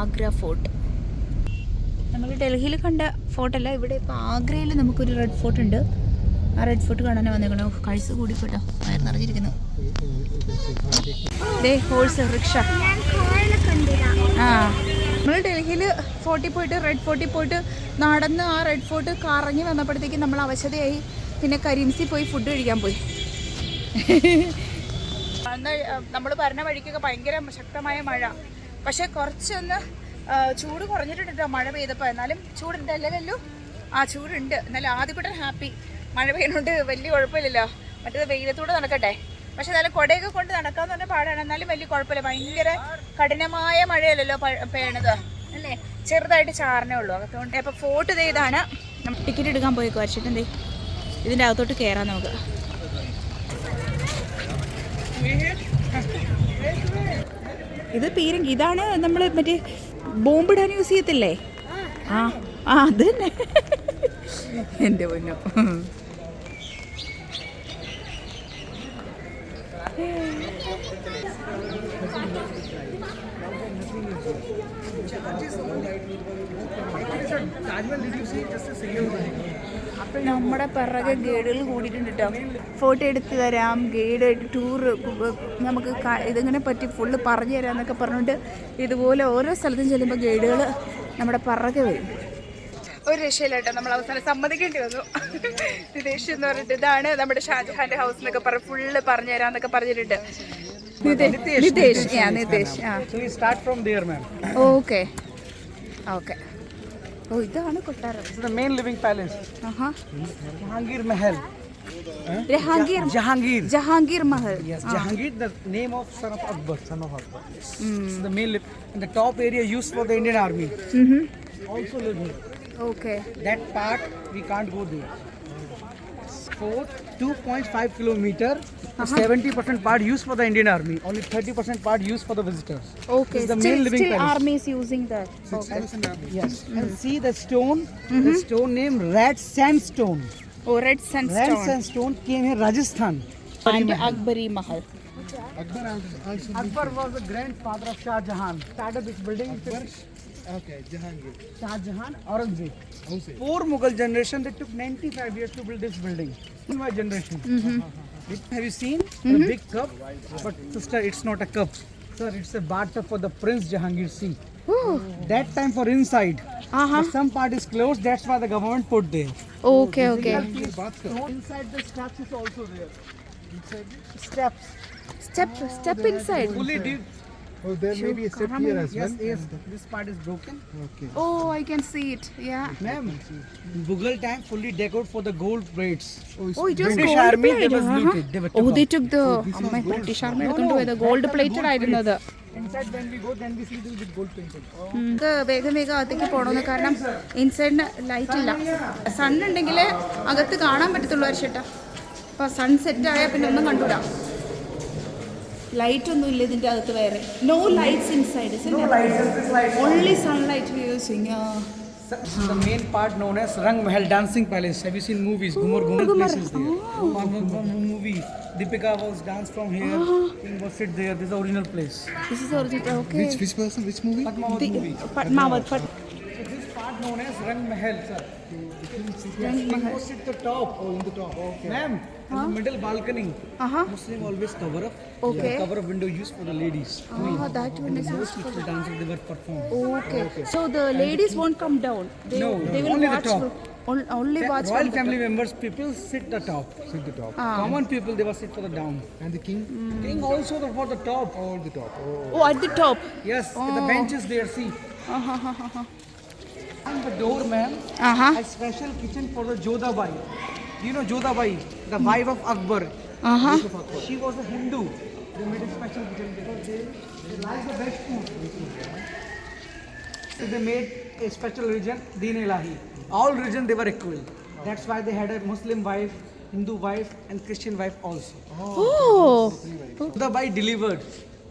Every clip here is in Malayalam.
ആഗ്ര ഫോർട്ട്. നമ്മൾ ഡൽഹിയിൽ കണ്ട ഫോർട്ടല്ല ഇവിടെ ഇപ്പോൾ ആഗ്രയിൽ നമുക്കൊരു റെഡ് ഫോർട്ട് ഉണ്ട്. ആ റെഡ് ഫോർട്ട് കാണാനേ വന്നേക്കണോ. കഴിച്ച് കൂടിപ്പോട്ടോ. വയർ നിറഞ്ഞിരിക്കുന്നു ദേ ഹോൾസ് റിക്ഷ. ആ നമ്മൾ ഡൽഹിയിൽ ഫോർട്ടിൽ പോയിട്ട് റെഡ് ഫോർട്ടിൽ പോയിട്ട് നടന്ന് ആ റെഡ് ഫോർട്ട് കറങ്ങി വന്നപ്പോഴത്തേക്കും നമ്മൾ അവശതയായി. പിന്നെ കരിംസി പോയി ഫുഡ് കഴിക്കാൻ പോയി. നമ്മൾ പറഞ്ഞ വഴിക്കൊക്കെ ഭയങ്കര ശക്തമായ മഴ. പക്ഷെ കുറച്ചൊന്ന് ചൂട് കുറഞ്ഞിട്ടുണ്ട് മഴ പെയ്തപ്പോൾ എന്നാലും ചൂടുണ്ട് അല്ലല്ലോ ആ ചൂടുണ്ട്. എന്നാലും ആദ്യം കൂടെ ഹാപ്പി മഴ പെയ്യുന്നുണ്ട് വലിയ കുഴപ്പമില്ലല്ലോ. മറ്റേത് വെയിലത്തൂടെ നടക്കട്ടെ. പക്ഷെ എന്നാലും കുടയൊക്കെ കൊണ്ട് നടക്കാന്ന് പറഞ്ഞ പാടാണ്. എന്നാലും വലിയ കുഴപ്പമില്ല. ഭയങ്കര കഠിനമായ മഴയല്ലല്ലോ പെയ്യണത്. അല്ലേ? ചെറുതായിട്ട് ചാറിനേ ഉള്ളൂ. അതുകൊണ്ട് അപ്പോൾ ഫോട്ട് ഇത് ഇതാണ്. ടിക്കറ്റ് എടുക്കാൻ പോയി വരച്ചിട്ടുണ്ട് ഇതിന്റെ അകത്തോട്ട് കയറാം നമുക്ക്. ഇത് പീരങ്കി ഇതാണ് നമ്മൾ മറ്റേ ബോംബിടാൻ യൂസ് ചെയ്യത്തില്ലേ ആ ആ അത് തന്നെ. എന്റെ പൊന്നോ. നമ്മുടെ പിറകെ ഗൈഡുകൾ കൂടിയിട്ടുണ്ട് കേട്ടോ ഫോട്ടോ എടുത്ത് തരാം ഗൈഡ് ടൂർ നമുക്ക് ഇതിങ്ങനെ പറ്റി ഫുള്ള് പറഞ്ഞു തരാം എന്നൊക്കെ പറഞ്ഞുകൊണ്ട് ഇതുപോലെ ഓരോ സ്ഥലത്തും ചെല്ലുമ്പോൾ ഗൈഡുകൾ നമ്മുടെ പിറകെ വരും. ഒരു രക്ഷയില്ല കേട്ടോ നമ്മൾ അവസാനം സമ്മതിക്കേണ്ടി വന്നു. വിദേശം എന്ന് പറഞ്ഞിട്ട് ഇതാണ് നമ്മുടെ ഷാജഹാന്റെ ഹൗസ് എന്നൊക്കെ പറഞ്ഞ് ഫുള്ള് പറഞ്ഞു തരാം എന്നൊക്കെ പറഞ്ഞിട്ടുണ്ട് നിതേഷ്. നിതേഷ് ആ നിതേഷ്. ഓക്കെ ഓക്കെ ಓ ಇದು ಹಣ ಕೊಟ್ಟಾರ is the main living palace ಆಹಾ Jahangir Mahal Jahangir Jahangir Jahangir Mahal. Yes, Jahangir, the name of son of Akbar, son of Akbar. Yes. Mm. This is the main and the top area used for the Indian army. Mm-hmm. Also live here. Okay. That part we can't go there. Four, 2.5 kilometer Uh-huh. 70 percent part used for the Indian Army. Only 30 percent part used for the visitors. Okay. The still, main living still palace. army is using that. Okay. Yes. Mm. And mm-hmm. see the stone. Mm-hmm. The stone name red sandstone. Oh, red sandstone. Red sandstone came in Rajasthan. And Akbari Mahal. Akbar, Akbar was the grandfather of Shah Jahan. Started this building. Akbar, okay, Jahangir. Shah Jahan, Aurangzeb. Four Mughal generation. They took 95 years to build this building. In my generation. Mm-hmm. Uh-huh. Have you seen? Mm -hmm. Big cup. But sister, it's not a cup. Sir, it's a bathtub for the Prince Jahangir Singh. That time for inside. Uh-huh. Some part is closed, that's why the government put there. Okay, okay. Inside the steps is also there. Inside the steps. Step, step inside. Fully deep, Oh, there may be a step here as Yes, well. yes. yes. This part is broken. Okay. Oh, I can see it. Yeah. Ma'am, in Mughal time fully decorated for the gold plates. Oh, it was British gold army, they was looted. They were oh took they out. Took the അമ്മ ബ്രിട്ടീഷ് ആർമി എടുത്തോണ്ട് പോയത് ഗോൾഡ് പ്ലേറ്റഡ് ആയിരുന്നത് Inside when we go, then we see this bit gold painted. നമുക്ക് വേഗം വേഗം അകത്തേക്ക് പോകണമെന്ന് കാരണം ഇൻസൈഡിന് ലൈറ്റ് ഇല്ല സൺ ഉണ്ടെങ്കിൽ അകത്ത് കാണാൻ പറ്റത്തുള്ളൂ ചേട്ടാ അപ്പോൾ സൺ സെറ്റ് ആയാൽ പിന്നെ ഒന്നും കണ്ടുകൂടാ ലൈറ്റ് ഒന്നും ഇല്ല ഇതിന്റെ അകത്ത് വേറെ no lights inside only sunlight using the main part known as Rang Mahal Dancing Palace. Have you seen movies? Gumar Gumar places there. One, one, one movie. Deepika was danced from here. King was sit there. This is the original place. This is the original. Okay. Which which person? Which movie? Padmavat movie. Padmavat. So this part known as Rang Mahal, sir. King sit the top. Oh, in the top. Okay. Ma'am, in the middle balcony. ആഹാ Muslim always cover up. Okay. Cover up window used for the ladies. Ah, that one is Most people dancers they were performed. okay. So the ladies won't come down. They, No, they will only the watch. top. on- Only watch. Royal from the family members, people sit the top. Sit the top. Ah. Common people they were sit for the down. And the king? King also the, for the top. All the top. Oh. Oh, at the top. Yes, the Oh. benches there. See, Uh-huh. And the door, ma'am. Uh-huh. A special kitchen for the Jodhabai. You know Jodhabai, the wife of Akbar. Uh-huh. She was a Hindu. They made a special kitchen because they, they like the best food. So they made a special religion, Deen Ilahi. All religion they were equal. That's why they had a Muslim wife, Hindu wife, and Christian wife also. Oh. Jodhabai delivered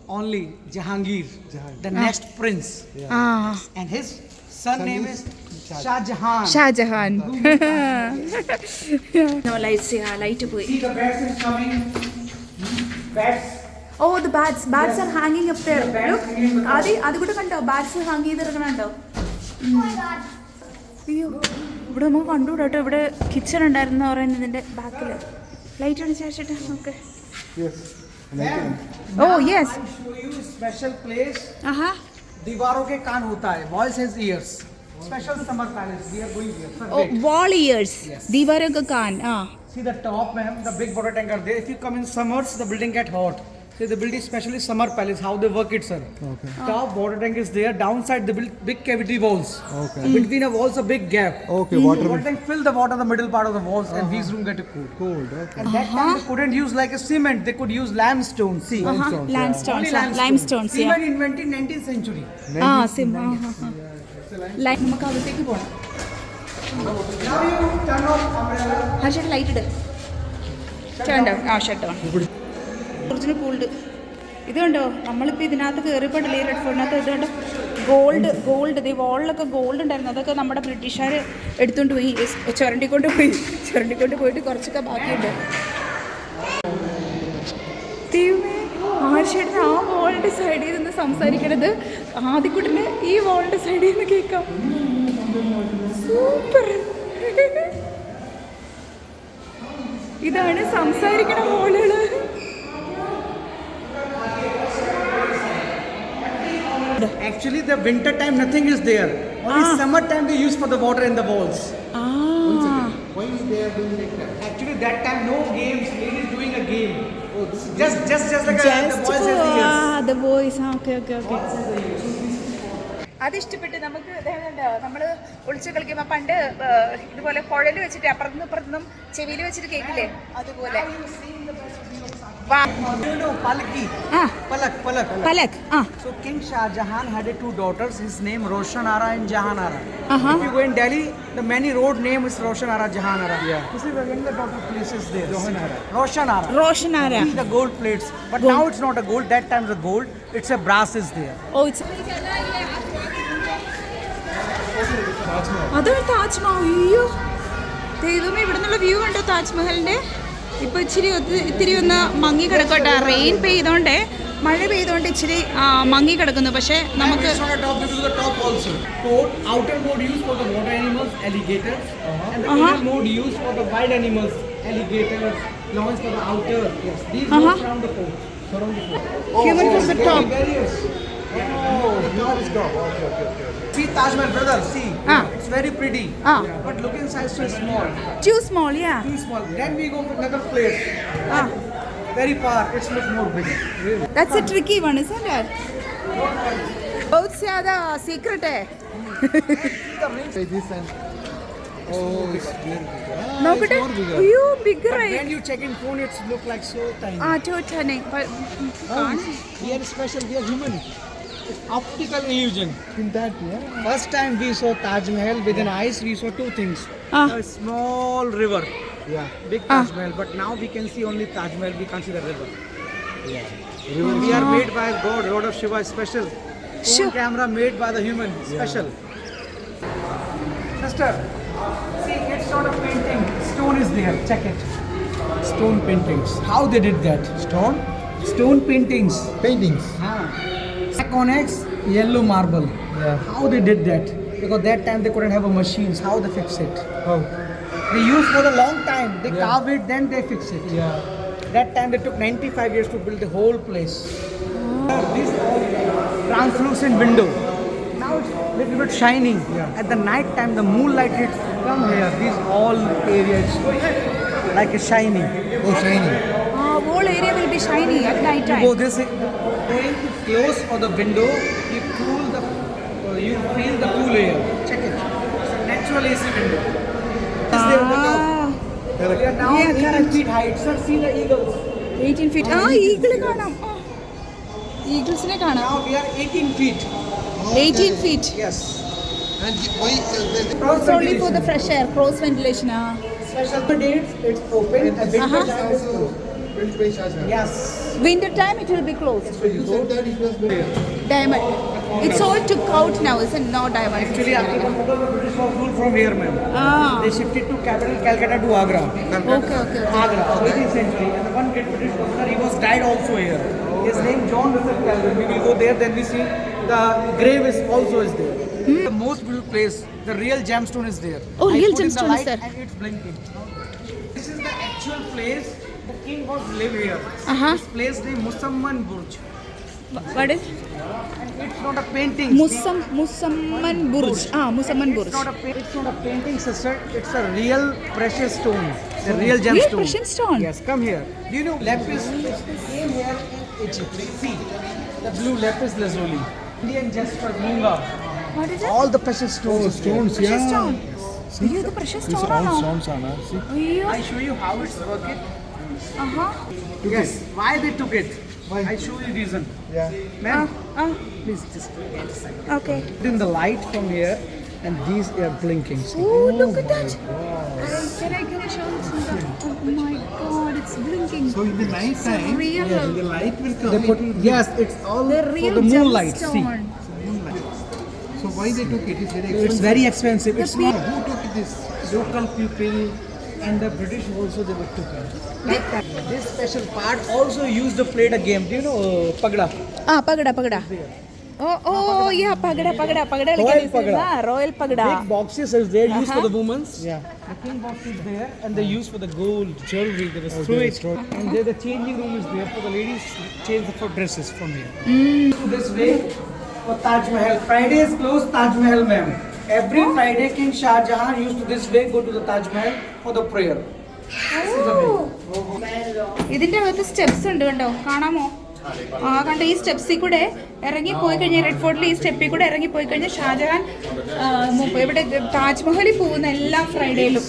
only Jahangir, the next prince. Ah. And his name is Shah Jahan. Shahjahan lights light പോയി See the bats is coming. Bats. Oh the bats bats are ഹാങ്ങിങ് അപ്പ് there. Look, ആദി അത് കൂടെ കണ്ടോ ബാറ്റ്സ് ഹാങ് ചെയ്തിരിക്കണുണ്ടോ അയ്യോ ഇവിടെ നമുക്ക് കണ്ടുകൂടാ കേട്ടോ ഇവിടെ കിച്ചൺ ഉണ്ടായിരുന്നു ഇതിന്റെ ബാക്കിൽ ലൈറ്റ് ആണ് ചേച്ചിട്ട് നമുക്ക് Yes. Oh yes special place. ആഹാ दीवारों के कान होता है voice is ears special summer palace we are going here wall ears दीवारों का कान हाँ. See the top ma'am the big water tanker there if you come in summers the building get hot see the building especially summer palace how they work it sir Okay. top water tank is there downside the build big cavity walls Okay. between the walls a big gap Okay, water water tank fill the water in the middle part of the walls and these room get cool cold. Okay. and that time they couldn't use like a cement they could use limestone see Limestones, land Only stones limestone. Limestones cement invented in 19th century ആ സിം ലൈറ്റ് നമുക്ക് അകത്തേക്ക് പോകണം now you turn off umbrella ഹർഷേട്ട് light ഇട് ചേണ്ട ആ ഷട്ട് ഓൺ ഒറിജിനൽ ഗോൾഡ് ഇത് കണ്ടോ? നമ്മളിപ്പോൾ ഇതിനകത്ത് കയറിയപ്പോഴല്ലേ ഈ റെഡ് ഫോണിനകത്ത് ഇത് കണ്ടോ? ഗോൾഡ് ഗോൾഡ് ഈ വാളിലൊക്കെ ഗോൾഡ് ഉണ്ടായിരുന്നു. അതൊക്കെ നമ്മുടെ ബ്രിട്ടീഷുകാർ എടുത്തുകൊണ്ട് പോയി. ചുരണ്ടിക്കൊണ്ട് പോയി. ചുരണ്ടിക്കൊണ്ട് പോയിട്ട് കുറച്ചൊക്കെ ബാക്കിയുണ്ട്. ദൈവമേ ആർഷേട്ടൻ ആ വാളിന്റെ സൈഡിൽ നിന്ന് സംസാരിക്കണത് ആദ്യക്കുട്ടിന് ഈ വാളിന്റെ സൈഡിൽ നിന്ന് കേൾക്കാം. സൂപ്പർ ഇതാണ് സംസാരിക്കണ മോളുകൾ Actually, the winter time nothing is there. Only Ah. summer time they use for the water in the walls. Ah. Why is there are doing like that? Actually, that time no games. Ladies doing a game. Oh, Just, just, just like just a, the boys has the boys. Ah, okay, okay, okay. Boys okay the അത് ഇഷ്ടപ്പെട്ട് നമുക്ക് നമ്മൾ ഒളിച്ചു കളിക്കുമ്പോൾ പണ്ട് ഇതുപോലെ കുഴൽ വെച്ചിട്ട് അപ്പുറത്തുനിന്ന് ഇപ്പുറത്തുനിന്നും ചെവിയിൽ വെച്ചിട്ട് കേൾക്കില്ലേ അതുപോലെ You Palak, ആ So King Shah Jahan had two daughters. His name Roshan Ara and Jahan Ara. Uh-huh. If you go in Delhi, the many road name is Roshan Ara, Jahan Ara. Yeah. This is the younger daughter places there. Roshan Ara. Roshan Ara. Roshan ആരാ See the gold plates. But now it's not a gold. That time the gold. It's a brass is there. Oh it's അതൊരു താജ്മഹൽ അയ്യോ ദൈവമേ ഇവിടെ നിന്നുള്ള വ്യൂ കണ്ടോ താജ്മഹലിന്റെ ഇപ്പൊ ഇച്ചിരി ഇത്തിരി ഒന്ന് മങ്ങി കിടക്കട്ടെ റെയിൻ പെയ്തോണ്ടേ മഴ പെയ്തോണ്ട് ഇച്ചിരി മങ്ങി കിടക്കുന്നു പക്ഷെ നമുക്ക് It's not a top, this the top also. Coat, outer mode used for the water animals, alligators, and the Uh-huh. inner mode used for the wild animals, alligators, lions for the outer. These Uh-huh. uh surround the fort. Surround the fort. Human from the top. Oh, now it's top. Okay, okay, okay. See Taj Mahal, brother. See, ah. it's very pretty. Ah. But look inside, so small. Too small, yeah. Too small. Then we go to another place. Ah. Very far. It's look more big. Really. That's a tricky one, isn't it? Boats are the secret, eh? this and Oh, it's bigger. Ah, no, it's more bigger. You bigger. But when you check in phone, it's look like so tiny. Ah, too tiny. But oh, are special, here human. It's optical illusion. In that, yeah. First time we saw Taj Mahal with within eyes, we saw two things. Ah. A small river, Yeah. big Taj Mahal, but now we can see only Taj Mahal, we can't see the river. Yeah. We are made by God, Lord of Shiva, special. Phone Sure. camera made by the human, special. Sister, see, it's not a painting. Stone is there, check it. Stone paintings. How they did that? Stone Stone paintings. paintings. Ah. Onyx, yellow marble. Yeah. How they did that? Because that time they couldn't have a machines. How they fix it? Oh. They used for a long time. They Yeah. carve it, then they fix it. Yeah. That time they took 95 years to build the whole place. Oh. This translucent window. Now it's a little bit shining. Yeah. At the night time, the moonlight hits come here. These all areas like a shining. Oh, shining. ആ whole area will be shiny at night time go this way, close for the window. You cool the, uh, you feel the cool air. Check it. It's a natural AC window. Is there the top? Ah, We are now Yeah, 18 correct. feet height. Sir, see the eagles. 18 feet ആ ഈഗിള് കാണാം ഈഗിൾസിനെ കാണാം Now we are 18 feet. 18 feet Yes. And the- why uh, the, the Cross it's only for the ventilation. fresh air cross ventilation ആ Special dates, it's open. A big Uh-huh. time is closed. built by Shah Jahan? Yes. winter time it will be closed So you said that it was built. diamond It's all took out now, isn't no diamond. Actually, after the Mughal, British was ruled from here, ma'am. Ah, They shifted to capital Calcutta to Agra. okay, okay. okay. Agra, 18th century. And the one great British governor, he was died also here. His name John Russell Calvin. We will go there, then we see the grave is also is there. The most beautiful place, the real gemstone is there. Hmm. Oh, I real put the gemstone is there. And it's blinking. This is the actual place the king was live here. Uh-huh. His place name Musamman Burj. What is? It's not a painting. Musam Musamman Burj. Ah, Musamman Burj. It's not a it's not a painting, sister. It's a real precious stone. The real gemstone. Real precious stone. Yes, come here. Do you know lapis came here in Egypt? See, the blue lapis lazuli. Indian jasper, Munga. What is it? All the precious stones. Oh, stones, yeah. Precious stone. See, the precious stone. Sounds, sounds, See. I show you how it's working. Uh-huh. Yes. Why they took it? Why? I show you reason. Yeah. Ma'am, uh, uh. please just wait a second. Okay. In the light from here and these are blinking. Ooh, oh, look at oh that. Uh, can I, get a show you something? Oh my god, it's blinking. So in the night time, real, yeah, the light will come. Put, yes, it's all the real for the moonlight. See. So why they took it? It's very expensive. It's very expensive. It's not. Who took this? Local people and the British also they were taken. This special part also used to play the game. Do you know uh, pagda? Ah, pagda, pagda. Oh, oh, ah, yeah, pagda, pagda, pagda. Royal pagda. Ah, Royal pagda. Big boxes are there used for the uh-huh. women's. Yeah. The king box is there, and they use for the gold jewelry. They oh, through it, and there the changing room is there for the ladies change for dresses from here. Mm. This way for Taj Mahal. Friday is closed Taj Mahal, ma'am. Every oh. Friday, King Shah Jahan used to this way go to the Taj Mahal for the prayer. ഇതിന്റെ അകത്ത് സ്റ്റെപ്സ് ഉണ്ട് കണ്ടോ? കാണാമോ? ആ കണ്ട ഈ സ്റ്റെപ്സിൽ കൂടെ ഇറങ്ങി പോയി കഴിഞ്ഞാൽ റെഡ് ഫോർട്ടിൽ ഈ സ്റ്റെപ്പിൽ കൂടെ ഇറങ്ങി പോയി കഴിഞ്ഞാൽ ഷാജഹാൻ ഇവിടെ താജ്മഹലിൽ പോകുന്ന എല്ലാ ഫ്രൈഡേയിലും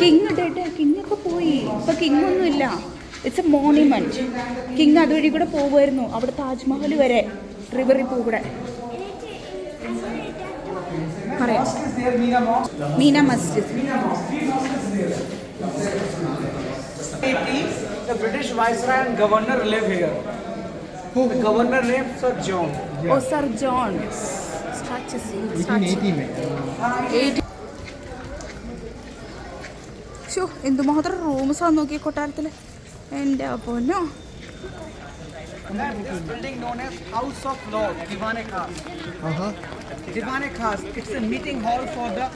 കിങ് ഇടട്ടെ കിങ് ഒക്കെ പോയി. ഇപ്പൊ കിങ് ഒന്നും ഇല്ല ഇറ്റ്സ് എ മോണിമെന്റ് കിങ് അതുവഴി കൂടെ പോകുമായിരുന്നു അവിടെ താജ്മഹൽ വരെ റിവറിൽ കൂടെ പറയാം Mosque is there, Meena Mosque. Meena Masjid 80, the British Viceroy and Governor live here. The governor named Sir John. Oh sir John statues 1880 में. ഷോ എന്തുമാത്രം റൂംസാന്ന് നോക്കി കൊട്ടാരത്തിൽ എൻ്റെ പൊന്നോ That is building known as House of Law, Diwane Khas. Uh-huh. Diwane Khas. It's a meeting hall for the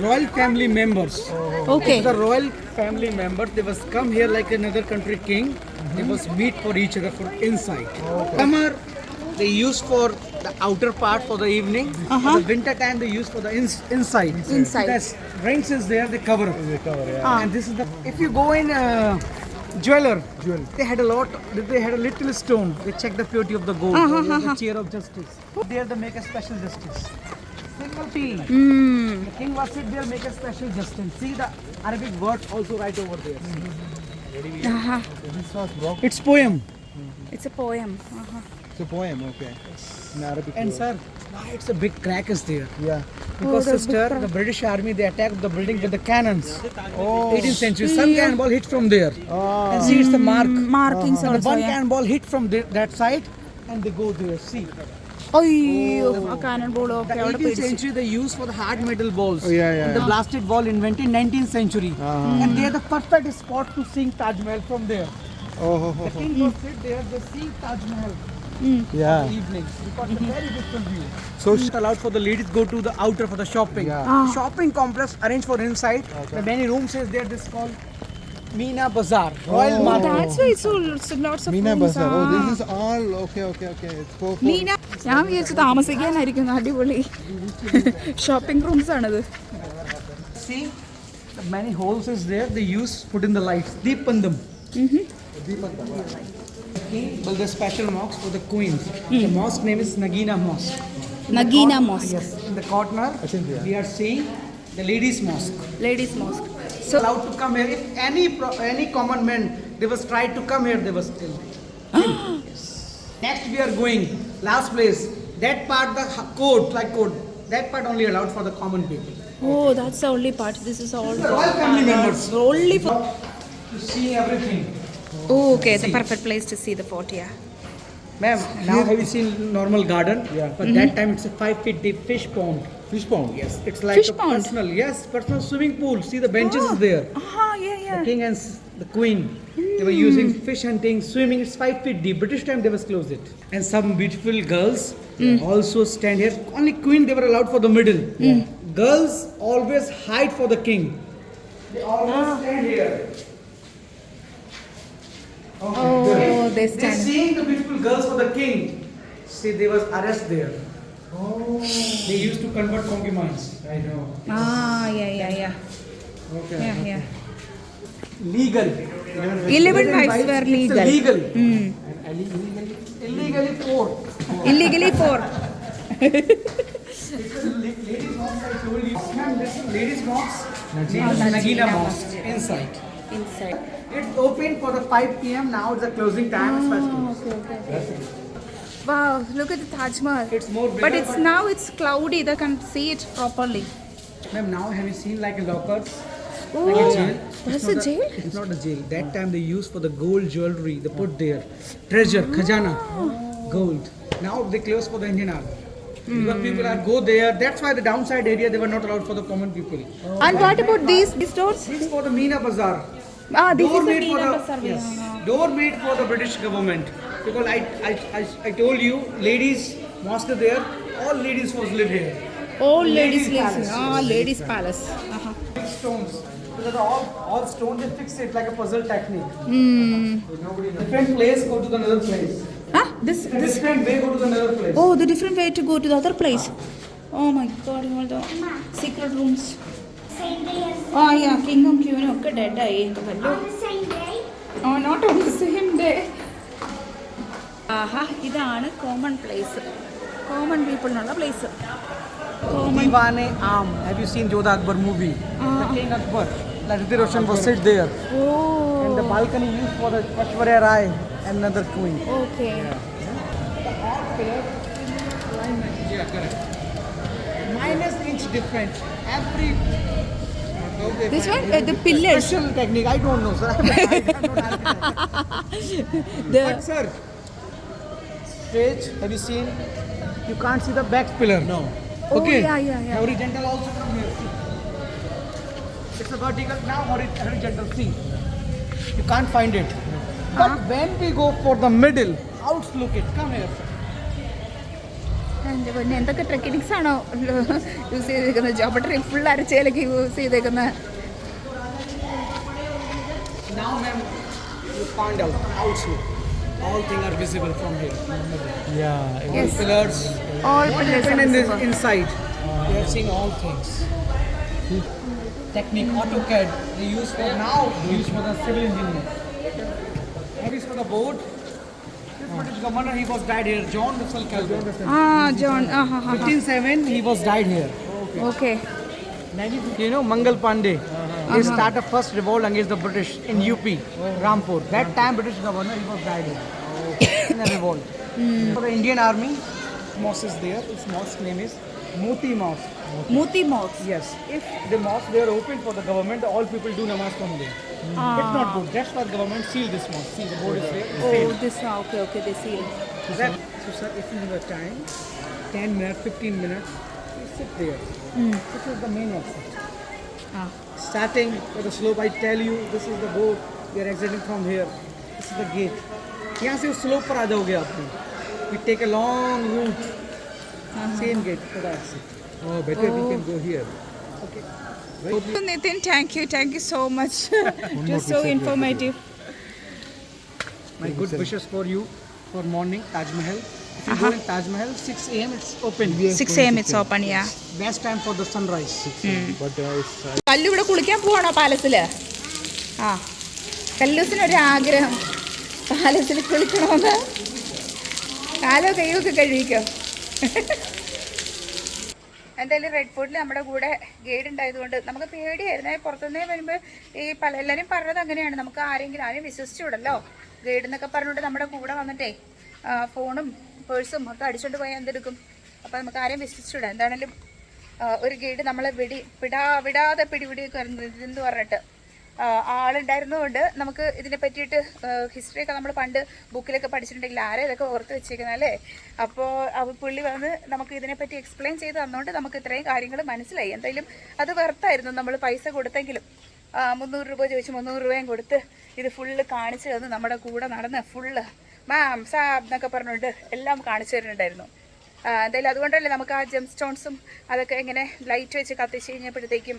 royal family members. Okay. So the royal family members, they must come here like another country king. They must meet for each other for inside. Summer, they use for the outer part for the evening. Uh-huh. The winter time, they use for the inside. Inside. Yes. rains is there, they cover. They cover, yeah. Ah. And this is the. If you go in. Uh, jeweler. Jewel. They had a lot. They had a little stone. They checked the purity of the gold. Uh -huh, the uh-huh. chair of justice. There they make a special justice. Single king. Mm. The king was sit there make a special justice. See the Arabic word also right over there. Mm -hmm. uh -huh. It's poem. Mm -hmm. It's a poem. Uh -huh. It's a poem. Okay. In Arabic. And word. sir. why it's a big crack is there? Yeah. Because the sister, big the British army they attacked the building with the cannons. Oh. 18th century. Some cannonball hit from there. Ah. And see, it's the mark. Markings So one cannonball hit from the, that side, and they go there. See, അയ്യോ ആ കാനൺ ബോളും the ഒക്കെ അവിടെ 18th പേടിച്ചു century they used for the hard metal balls. Oh, yeah, yeah, And the yeah. blasted ball invented 19th century. Ah. And they're the perfect spot to sing Taj Mahal from there. Oh, oh, The oh. king was sit there, they see Taj Mahal Yeah. evening. Because it's a very different view. So So not allowed for the ladies go to the outer for the shopping. Yeah. Ah. Shopping complex arranged for inside. The many rooms is there. This called Meena Bazaar, Royal Oh. Market. That's why it's all lots of Meena rooms. Bazaar. Oh, ആ. this is all okay, okay, okay. It's for, for Meena ഞാൻ വിചാരിച്ചു താമസിക്കാനായിരിക്കും അടിപൊളി ഷോപ്പിംഗ് റൂംസ് ആണിത് See, the many holes is there. They use put in the lights. Deepandam. Turkey, well, special mosque for the queens. The hmm. mosque name is Nagina Mosque. Nagina cor- Mosque. Yes, in the corner, we are seeing the ladies' mosque. Ladies mosque. So allowed to come here. If any pro- any common men they was tried to come here, they was still. Next, we are going last place. That part the court like court. That part only allowed for the common people. Oh, that's the only part. This is all. The royal family ah, members. Only for. To see everything. Oh, okay, the perfect place to see the fort, yeah. Ma'am, now have you seen normal garden? Yeah. But that mm-hmm. time it's a five feet deep fish pond. Fish pond. Yes, it's like Fish a pond? personal. Yes, personal swimming pool. See the benches oh. there. Ah, yeah, The king and the queen. They were using hmm. fish hunting, swimming. It's five feet deep. British time they was close it. And some beautiful girls hmm. also stand here. Only queen they were allowed for the middle. Hmm. Girls always hide for the king. They always ah. stand here. Oh, they They stand. seeing the beautiful girls for the king. See, there was arrest there. Oh. They used to convert concubines. I know. Ah, yeah, yeah, yeah. Okay. Yeah, yeah. Legal. 11 wives were legal. It's legal. Mm. And illegally, illegally four. Illegally four. Ladies mosque, I told you. Ma'am, this ladies mosque. Nagina, Nagina mosque inside. Inside. It's open for the 5 p.m. Now it's the closing time. Ah, festival. Wow, look at the Taj Mahal. It's more bigger. But it's now it's cloudy. They can't see it properly. Ma'am, now have you seen like a lockers? Oh, Like a jail? that's It's a not jail? It's not a jail. That time they used for the gold jewelry. They put there. Treasure, khajana, gold. Now they close for the Indian army. Because people are go there. That's why the downside area they were not allowed for the common people. And what about these stores? these doors? This is for the Meena Bazaar. Ah, this door is the made for the Bazaar. yes, door made for the British government. Because I, I, I, I told you, ladies mosque there. All ladies was live here. All ladies Ladies' palace. Ah, ladies palace. Uh-huh. Big stones. Because all, all stones they fix it like a puzzle technique. Hmm. Different place go to the another place. Ah, this this. Different way go to the another place. Oh, the different way to go to the other place. Oh my God! All the secret rooms. Same day Ah, yeah. Kingdom ക്യൂനും ഒക്കെ ഡെഡ് ആയി വല്ലോ on the same day. Oh not on the same day ആഹാ ഇതാണ് common place common പീപ്പിളിനുള്ള place Roshan was sit there. And the balcony used for the Rai and another queen. Yeah. Minus inch difference. Every Okay, this fine. one, uh, the pillars. Special technique. I don't know, sir. I don't know. sir, stage. Have you seen? You can't see the back pillar. No. Oh, okay. yeah, yeah, yeah. Horizontal also from here. It's a vertical now. Horizontal. See, you can't find it. But uh -huh. when we go for the middle, out look it. Come here. Sir. എന്റെ പിന്നെ എന്തൊക്കെ ടെക്നിക്സ് ആണോ യൂസ് ചെയ്തേക്കുന്നത് ജോബട്രി full അരച്ചയിലേക്ക് use outlook. All things are visible from here. Yeah. All Yes. pillars. All what pillars are in this inside. Uh, you have seen all things. Technique AutoCAD they use for now. They use for the civil engineer. That is for the board. British governor, he was died here. John Russell Calvin. Ah, John. Ah, ha, ha, 1507, he was died here. Okay. You know, Mangal Pandey. He uh-huh. uh-huh. started first revolt against the British in UP, Rampur. That time British governor, he was died here. in a revolt. Mm. For the Indian army, mosque is there. Its mosque name is Moti Mosque. Moti Mosque. Yes. If the mosque they are open for the government, all people do namaz from there. Ah. It's not good. That's why government seal this one. See, the board is there. Oh, this now. Okay, okay, they seal. So, sir, so, sir if you have time, 10 minutes, 15 minutes, you sit there. Mm. This is the main exit. Ah. Starting with the slope, I tell you, this is the boat. We are exiting from here. This is the gate. यहाँ से उस स्लोप पर आ जाओगे आप take a long route same gate for Oh, better we can oh. go here. Okay. Nithin you, thank you so much. it was so informative. My good wishes for you for morning Taj Mahal. If you go in Taj Mahal, 6 a.m. it's open. 6 a.m. it's open, yeah. Yes. Best time for the sunrise. But uh, it's, uh, Kallu ഇവിടെ കുളിക്കാൻ പോവാണോ പാലസിൽ ആ കല്ലൂസിനൊരു ആഗ്രഹം പാലസിൽ കുളിക്കണമെന്ന് കാലോ കൈയൊക്കെ കഴിക്കോ എന്തായാലും റെഡ് ഫോർട്ടിൽ നമ്മുടെ കൂടെ ഗൈഡ് ഉണ്ടായതുകൊണ്ട് നമുക്ക് പേടിയായിരുന്നേ. പുറത്തുനിന്നേ വരുമ്പോൾ ഈ പല എല്ലാവരും പറഞ്ഞത് അങ്ങനെയാണ്. നമുക്ക് ആരെങ്കിലും ആരെയും വിശ്വസിച്ചുവിടല്ലോ ഗൈഡ് എന്നൊക്കെ പറഞ്ഞുകൊണ്ട് നമ്മുടെ കൂടെ വന്നിട്ടേ ഫോണും പേഴ്സും ഒക്കെ അടിച്ചുകൊണ്ട് പോയാൽ എന്തെടുക്കും? അപ്പോൾ നമുക്ക് ആരെയും വിശ്വസിച്ചുവിടാം എന്താണെങ്കിലും ഒരു ഗൈഡ് നമ്മളെ വിടി വിടാ വിടാതെ പിടിപിടിയൊക്കെ വരുന്നത് ഇതെന്ന് പറഞ്ഞിട്ട്? ആളുണ്ടായിരുന്നതുകൊണ്ട് നമുക്ക് ഇതിനെ പറ്റിയിട്ട് ഹിസ്റ്ററി ഒക്കെ നമ്മൾ പണ്ട് ബുക്കിലൊക്കെ പഠിച്ചിട്ടുണ്ടെങ്കിൽ ആരെ ഇതൊക്കെ ഓർത്ത് വെച്ചേക്കുന്നത് അല്ലേ? അപ്പോൾ അവ പുള്ളി വന്ന് നമുക്ക് ഇതിനെപ്പറ്റി എക്സ്പ്ലെയിൻ ചെയ്ത് തന്നുകൊണ്ട് നമുക്ക് ഇത്രയും കാര്യങ്ങൾ മനസ്സിലായി. എന്തായാലും അത് വെറുത്തായിരുന്നു നമ്മൾ പൈസ കൊടുത്തെങ്കിലും മുന്നൂറ് രൂപ ചോദിച്ച് മുന്നൂറ് രൂപയും കൊടുത്ത് ഇത് ഫുള്ള് കാണിച്ചു തന്ന് നമ്മുടെ കൂടെ നടന്ന് ഫുള്ള് മാം സാബ് എന്നൊക്കെ പറഞ്ഞുകൊണ്ട് എല്ലാം കാണിച്ചു തരുന്നുണ്ടായിരുന്നു. എന്തായാലും അതുകൊണ്ടല്ലേ നമുക്ക് ആ ജെം സ്റ്റോൺസും അതൊക്കെ എങ്ങനെ ലൈറ്റ് വെച്ച് കത്തിച്ച് കഴിഞ്ഞപ്പോഴത്തേക്കും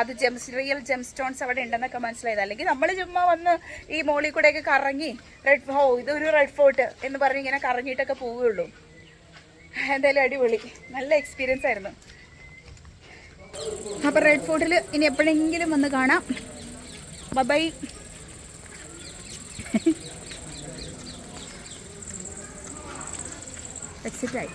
അത് ജെംസ് റിയൽ ജെം സ്റ്റോൺസ് അവിടെ ഉണ്ടെന്നൊക്കെ മനസ്സിലായത്. അല്ലെങ്കിൽ നമ്മൾ ചുമ്മാ വന്ന് ഈ മോളിൽ കൂടെയൊക്കെ കറങ്ങി റെഡ് ഹോ ഇതൊരു റെഡ് ഫോർട്ട് എന്ന് പറഞ്ഞ് ഇങ്ങനെ കറങ്ങിയിട്ടൊക്കെ പോവുകയുള്ളൂ. എന്തായാലും അടിപൊളി. നല്ല എക്സ്പീരിയൻസ് ആയിരുന്നു. അപ്പോൾ റെഡ് ഫോർട്ടിൽ ഇനി എപ്പോഴെങ്കിലും വന്ന് കാണാം. ബൈ എക്സിറ്റായി.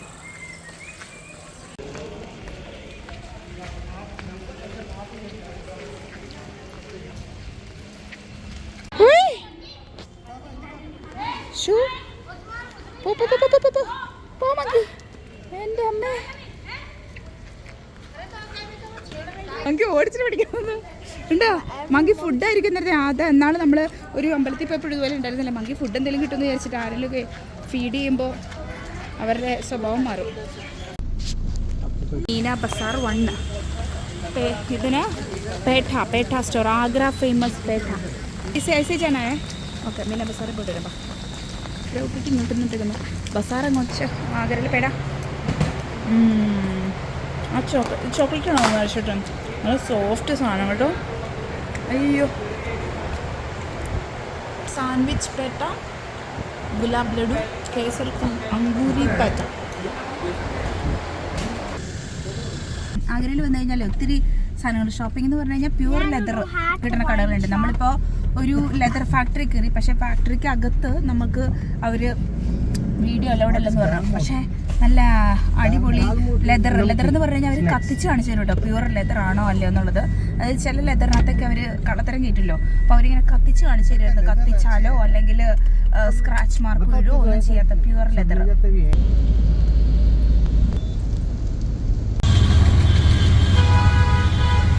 ഷൂ പോ മങ്കി. എന്റെ അതാ എന്നാണ് നമ്മൾ ഒരു അമ്പലത്തിൽ പോയപ്പോഴും ഇതുപോലെ ഉണ്ടായിരുന്നില്ല? മങ്കി ഫുഡ് എന്തെങ്കിലും കിട്ടുമെന്ന് വിചാരിച്ചിട്ട് ആരെങ്കിലും ഫീഡ് ചെയ്യുമ്പോൾ അവരുടെ സ്വഭാവം മാറും. മീന ബസാർ വണ്ണ ഇതിന് പേട്ട പേട്ട സ്റ്റോർ ആഗ്ര ഫേമസ് പേഠ. ഐസി ചെയ്യണേ? ഓക്കെ മീന ബസാർ ഇങ്ങോട്ട് വരുമ്പോൾ ഇങ്ങോട്ട് നിന്നിട്ടിരുന്നു ബസാർ അങ്ങോട്ട് ആഗ്രയിൽ പേട. ആ ചോക്ലേറ്റ് ചോക്ലേറ്റ് ആണോ കഴിച്ചിട്ട് നല്ല സോഫ്റ്റ് സാധനം കേട്ടോ. അയ്യോ. സാൻഡ്വിച്ച് പേട്ട ഗുലാബ് ലഡു. കേസർ അങ്കൂരി പേട്ട ആഗ്രയിൽ വന്നു കഴിഞ്ഞാൽ ഒത്തിരി സാധനങ്ങൾ. ഷോപ്പിംഗ് എന്ന് പറഞ്ഞു കഴിഞ്ഞാൽ പ്യൂർ ലെതർ കിട്ടുന്ന കടകളുണ്ട്. നമ്മളിപ്പോൾ ഒരു ലെതർ ഫാക്ടറി കയറി പക്ഷേ ഫാക്ടറിക്ക് അകത്ത് നമുക്ക് അവർ വീഡിയോ അലൗഡ് അല്ലെന്ന് പറഞ്ഞു. പക്ഷേ നല്ല അടിപൊളി ലെതർ ലെതർ എന്ന് പറഞ്ഞു കഴിഞ്ഞാൽ അവർ കത്തിച്ച് കാണിച്ചു തരും കേട്ടോ. പ്യൂർ ലെതർ ആണോ അല്ലയോ എന്നുള്ളത്. അതായത് ചില ലെതറിനകത്തൊക്കെ അവർ കള്ളത്തരം കയറ്റില്ലോ അപ്പോൾ അവരിങ്ങനെ കത്തിച്ച് കാണിച്ചു തരുമായിരുന്നു കത്തിച്ചാലോ അല്ലെങ്കിൽ സ്ക്രാച്ച് മാർക്ക് വരുമോ ഒന്നും ചെയ്യാത്ത പ്യുവർ ലെതർ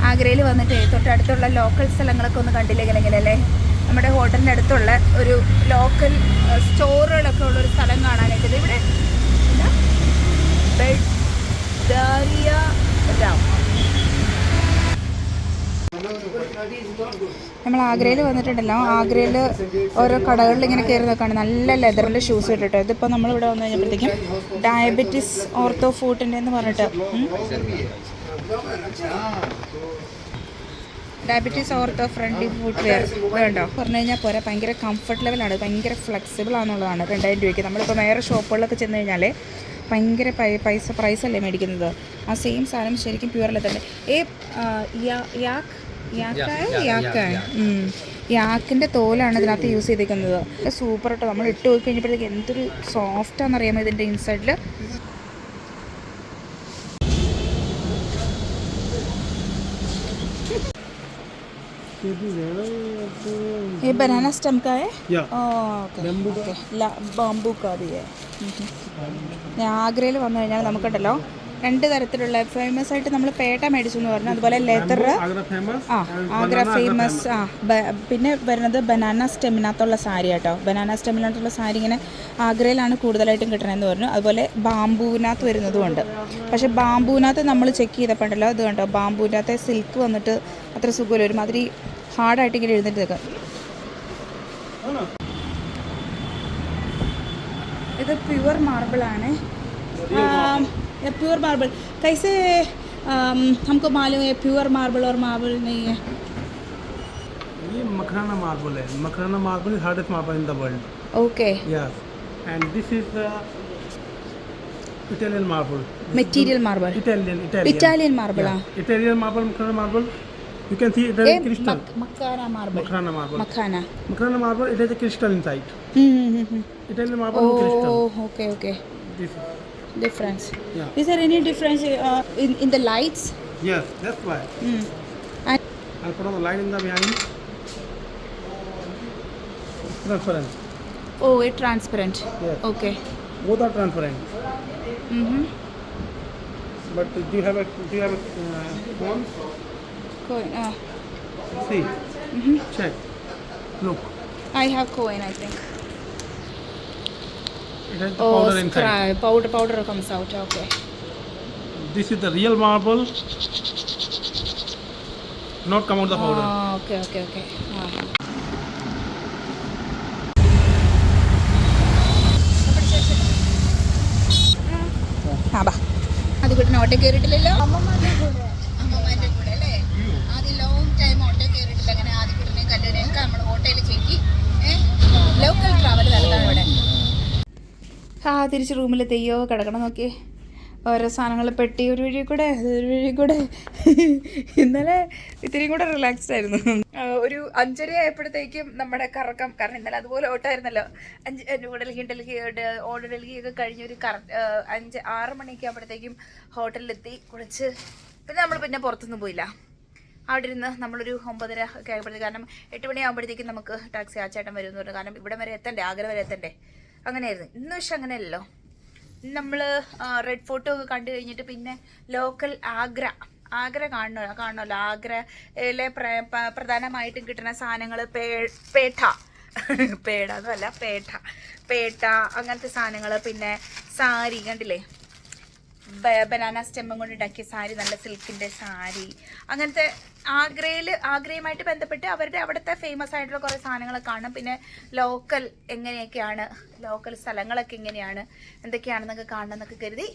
ആഗ്രയിൽ വന്നിട്ട് തൊട്ടടുത്തുള്ള ലോക്കൽ സ്ഥലങ്ങളൊക്കെ ഒന്ന് കണ്ടില്ലെങ്കിൽ അല്ലേ? നമ്മുടെ ഹോട്ടലിന്റെ അടുത്തുള്ള ഒരു ലോക്കൽ സ്റ്റോറുകളൊക്കെ ഉള്ള ഒരു സ്ഥലം കാണാനായിട്ട് ഇവിടെ? ബെഡാരിയ ഡാം നമ്മൾ ആഗ്രയിൽ വന്നിട്ടുണ്ടല്ലോ. ആഗ്രയിൽ ഓരോ കടകളിൽ ഇങ്ങനെ കയറി നോക്കുകയാണ് നല്ല ലെതറിന്റെ ഷൂസ് ഇട്ടിട്ട്. ഇതിപ്പോൾ നമ്മളിവിടെ വന്നു കഴിഞ്ഞപ്പോഴത്തേക്കും ഡയബറ്റിസ് ഓർത്തോ ഫൂട്ടിന്റെ എന്ന് പറഞ്ഞിട്ട്. Diabetes ortho friendly footwear വേണ്ടോ പറഞ്ഞു കഴിഞ്ഞാൽ പോരാ ഭയങ്കര കംഫർട്ട് ലെവലാണ് ഭയങ്കര ഫ്ലെക്സിബിൾ ആണെന്നുള്ളതാണ് രണ്ടായിരം രൂപയ്ക്ക്. നമ്മളിപ്പോൾ വേറെ ഷോപ്പുകളിലൊക്കെ ചെന്ന് കഴിഞ്ഞാൽ ഭയങ്കര പൈസ പ്രൈസല്ലേ മേടിക്കുന്നത്? ആ സെയിം സാധനം ശരിക്കും പ്യുവർ ലെതറിന്റെ ഏ യാക്ക്. യാക്കിൻ്റെ തോലാണ് ഇതിനകത്ത് യൂസ് ചെയ്തിരിക്കുന്നത് സൂപ്പർ കേട്ടോ നമ്മൾ ഇട്ട് പോയി കഴിഞ്ഞപ്പോഴത്തേക്ക് എന്തൊരു സോഫ്റ്റാണെന്നറിയാമോ ഇതിൻ്റെ ഇൻസൈഡിൽ ये बनाना स्टम का है Yeah. ഓക്കെ ബാമ്പു का भी है ഞാൻ ആഗ്രയിൽ വന്നു കഴിഞ്ഞാൽ നമുക്കുണ്ടല്ലോ രണ്ട് തരത്തിലുള്ള ഫേമസ് ആയിട്ട് നമ്മൾ പേട്ട മേടിച്ചു എന്ന് പറഞ്ഞു. അതുപോലെ ലെതർ. ആ ആഗ്ര ഫേമസ് ആ പിന്നെ വരുന്നത് ബനാന സ്റ്റെമിനകത്തുള്ള സാരി കേട്ടോ ബനാന സ്റ്റെമിനകത്തുള്ള സാരി ഇങ്ങനെ ആഗ്രയിലാണ് കൂടുതലായിട്ടും കിട്ടണമെന്ന് പറഞ്ഞു. അതുപോലെ ബാംബൂവിനകത്ത് വരുന്നതുമുണ്ട് പക്ഷേ ബാംബൂവിനകത്ത് നമ്മൾ ചെക്ക് ചെയ്തപ്പോഴല്ലോ ഇത് കണ്ടോ? ബാംബൂവിനകത്തെ സിൽക്ക് വന്നിട്ട് അത്ര സുഖമില്ല. ഒരുമാതിരി ഹാർഡായിട്ട് ഇങ്ങനെ എഴുന്നേറ്റ് ഇത് പ്യുവർ മാർബിളാണ് या प्योर मार्बल कैसे हमको मालूम है प्योर मार्बल और मार्बल नहीं है? ये मखराना मार्बल है. Makrana marble is hardest marble in the world okay yes and this is Italian marble material marble Italian Italian marble Italian marble Makrana marble you can see it is crystal Makrana marble Makrana marble Makrana Makrana marble it is a crystal inside hmm hmm hmm Italian marble crystal okay okay this Difference. Yeah. Is there any difference uh, in, in the lights? Yes, that's why. Mm. And I'll put on the light in the behind. Transparent. Oh, it transparent. Yes. Okay. Both are transparent. Mm-hmm. But do you have a do you have a uh, phone? Coin. Uh. See. Mm-hmm. Check. Look. I have coin, I think. It powder the oh powder inside. Powder, powder comes out, okay. This is the real marble. Not come out the powder. Okay okay. Okay ആ ബാ അത് കൂട്ടിന് ഓട്ടം കയറിയിട്ടില്ലല്ലോ അമ്മമ്മയുടെ കൂടെ അമ്മമാരുടെ കൂടെ അല്ലേ ആദ്യം ലോങ് ടൈം ഓട്ടോ കയറിയിട്ടില്ല അങ്ങനെ ആദ്യം കൂട്ടിനെ കല്യാണമൊക്കെ നമ്മൾ ഓട്ടോയിൽ ചേക്കി ലോക്കൽ ട്രാവൽ നടത്താണ് ഇവിടെ ആ തിരിച്ച് റൂമിൽ തെയ്യോ കിടക്കണം നോക്കി. ഓരോ സാധനങ്ങൾ പെട്ടി ഒരു വഴി കൂടെ ഒരു വഴി കൂടെ. ഇന്നലെ ഇത്തിരിയും കൂടെ റിലാക്സ്ഡ് ആയിരുന്നു. ഒരു അഞ്ചര ആയപ്പോഴത്തേക്കും നമ്മുടെ കറക്കം കാരണം ഇന്നലെ അതുപോലെ ഓട്ടായിരുന്നല്ലോ. അഞ്ച് ന്യൂ ഡൽഹി ഡൽഹി ഓൾഡ് ഡൽഹി ഒക്കെ കഴിഞ്ഞ് ഒരു കറ അഞ്ച് ആറ് മണിയൊക്കെ ആകുമ്പോഴത്തേക്കും ഹോട്ടലിലെത്തി കുളിച്ച്. പിന്നെ നമ്മൾ പിന്നെ പുറത്തൊന്നും പോയില്ല. അവിടെ ഇരുന്ന് നമ്മളൊരു ഒമ്പതര ഒക്കെ ആയപ്പോഴത്തേക്ക് കാരണം എട്ട് മണിയാകുമ്പോഴത്തേക്കും നമുക്ക് ടാക്സി ആ ചേട്ടൻ വരും എന്ന് പറഞ്ഞു. കാരണം ഇവിടെ വരെ എത്തണ്ടേ? ആഗ്ര വരെ എത്തണ്ടേ? അങ്ങനെയായിരുന്നു. ഇന്ന് പക്ഷെ അങ്ങനെയല്ലോ നമ്മൾ റെഡ് ഫോർട്ടും ഒക്കെ കണ്ടു കഴിഞ്ഞിട്ട് പിന്നെ ലോക്കൽ ആഗ്ര. ആഗ്ര കാണണോ? കാണണമല്ലോ. ആഗ്രയിലെ പ്രധാനമായിട്ടും കിട്ടുന്ന സാധനങ്ങൾ പേ പേട്ട പേട എന്നല്ല പേട്ട പേട്ട അങ്ങനത്തെ സാധനങ്ങൾ പിന്നെ സാരി കണ്ടില്ലേ? ബനാന സ്റ്റെമ്മും കൊണ്ട് ഉണ്ടാക്കിയ സാരി നല്ല സിൽക്കിന്റെ സാരി. അങ്ങനത്തെ ആഗ്രയിൽ ആഗ്രയുമായിട്ട് ബന്ധപ്പെട്ട് അവരുടെ അവിടുത്തെ ഫേമസ് ആയിട്ടുള്ള കുറേ സാധനങ്ങളൊക്കെ കാണും. പിന്നെ ലോക്കൽ എങ്ങനെയൊക്കെയാണ് ലോക്കൽ സ്ഥലങ്ങളൊക്കെ എങ്ങനെയാണ് എന്തൊക്കെയാണെന്നൊക്കെ കാണണമെന്നൊക്കെ കരുതി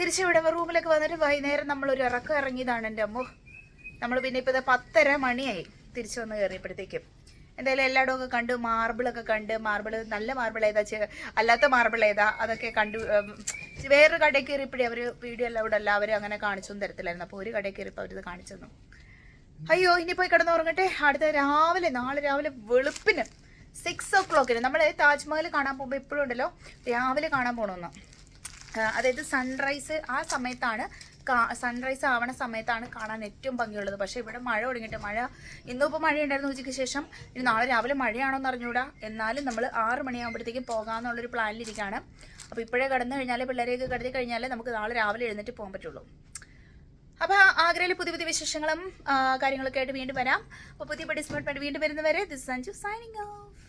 തിരിച്ചിവിടെ റൂമിലൊക്കെ വന്നിട്ട് വൈകുന്നേരം നമ്മളൊരു ഇറക്കം ഇറങ്ങിയതാണ് എന്റെ അമ്മു. നമ്മൾ പിന്നെ ഇപ്പോൾ പത്തര മണിയായി തിരിച്ചു വന്ന് കയറിയപ്പോഴത്തേക്കും. എന്തായാലും എല്ലായിടവും ഒക്കെ കണ്ട് മാർബിളൊക്കെ കണ്ട് മാർബിൾ നല്ല മാർബിൾ ഏതാ അല്ലാത്ത മാർബിൾ ഏതാ? അതൊക്കെ കണ്ടു വേറൊരു കടയിൽ കയറിയപ്പോഴേ അവർ വീഡിയോ എല്ലാം ഇവിടെ എല്ലാവരും അങ്ങനെ കാണിച്ചൊന്നും തരത്തില്ലായിരുന്നു. അപ്പോൾ ഒരു കടയിൽ കയറിയപ്പോൾ അവരിത് കാണിച്ചു തന്നു. അയ്യോ ഇനി പോയി കിടന്ന് ഉറങ്ങട്ടെ? അടുത്ത രാവിലെ നാളെ രാവിലെ വെളുപ്പിന് സിക്സ് ഓ ക്ലോക്കിന് നമ്മൾ താജ്മഹൽ കാണാൻ പോകുമ്പോൾ ഇപ്പോഴും ഉണ്ടല്ലോ രാവിലെ കാണാൻ പോകണമെന്ന് അതായത് സൺറൈസ് ആ സമയത്താണ് സൺറൈസ് ആവണ സമയത്താണ് കാണാൻ ഏറ്റവും ഭംഗിയുള്ളത്. പക്ഷേ ഇവിടെ മഴ തുടങ്ങിയിട്ട് മഴ ഇന്നും ഇപ്പോൾ മഴയുണ്ടായിരുന്നു ഉച്ചയ്ക്ക് ശേഷം. ഇനി നാളെ രാവിലെ മഴയാണോ എന്ന് അറിഞ്ഞൂടാ. എന്നാലും നമ്മൾ ആറ് മണിയാകുമ്പോഴത്തേക്കും പോകാമെന്നുള്ളൊരു പ്ലാനിലിരിക്കുകയാണ് അപ്പോൾ ഇപ്പോഴേ കടന്നു കഴിഞ്ഞാൽ പിള്ളേരെയൊക്കെ കടത്തി കഴിഞ്ഞാൽ നമുക്ക് നാളെ രാവിലെ എഴുന്നേറ്റ് പോകാൻ പറ്റുള്ളൂ. അപ്പോൾ ആഗ്രയിൽ പുതിയ പുതിയ വിശേഷങ്ങളും കാര്യങ്ങളൊക്കെ ആയിട്ട് വീണ്ടും വരാം. അപ്പോൾ പുതിയ പഠിസ്മെന്റ് വീണ്ടും വരുന്നവരെ ദിസ് സഞ്ജു സൈനിങ് ഓഫ്